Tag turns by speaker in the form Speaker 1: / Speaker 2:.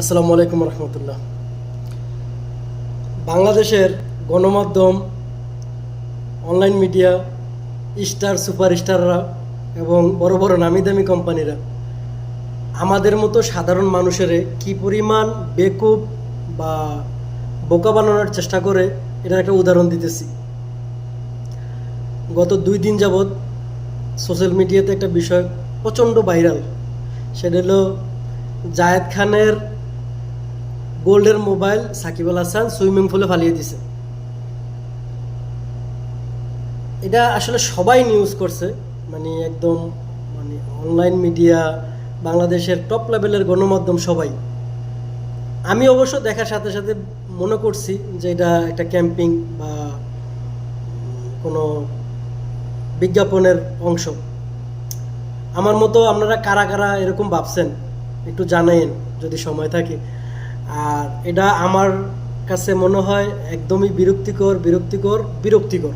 Speaker 1: আসসালামু আলাইকুম রহমতুল্লাহ। বাংলাদেশের গণমাধ্যম, অনলাইন মিডিয়া, স্টার, সুপারস্টাররা এবং বড় বড় নামি দামি কোম্পানিরা আমাদের মতো সাধারণ মানুষের কি পরিমাণ বেকুব বা বোকা বানানোর চেষ্টা করে এটার একটা উদাহরণ দিতেছি। গত দুই দিন যাবৎ সোশ্যাল মিডিয়াতে একটা বিষয় প্রচণ্ড ভাইরাল। সেটা হলো জায়েদ খানের গোল্ডের মোবাইল সাকিব আল হাসান সুইমিং পুলে ফালিয়ে দিছে। এটা আসলে সবাই নিউজ করছে মানে একদম মানে অনলাইন মিডিয়া বাংলাদেশের টপ লেভেলের গণমাধ্যম সবাই। আমি অবশ্য দেখার সাথে সাথে মনে করছি যে এটা একটা ক্যাম্পিং বা কোনো বিজ্ঞাপনের অংশ। আমার মতো আপনারা কারা কারা এরকম ভাবছেন, একটু জানাইন যদি সময় থাকে। আর এটা আমার কাছে মনে হয় একদমই বিরক্তিকর বিরক্তিকর বিরক্তিকর।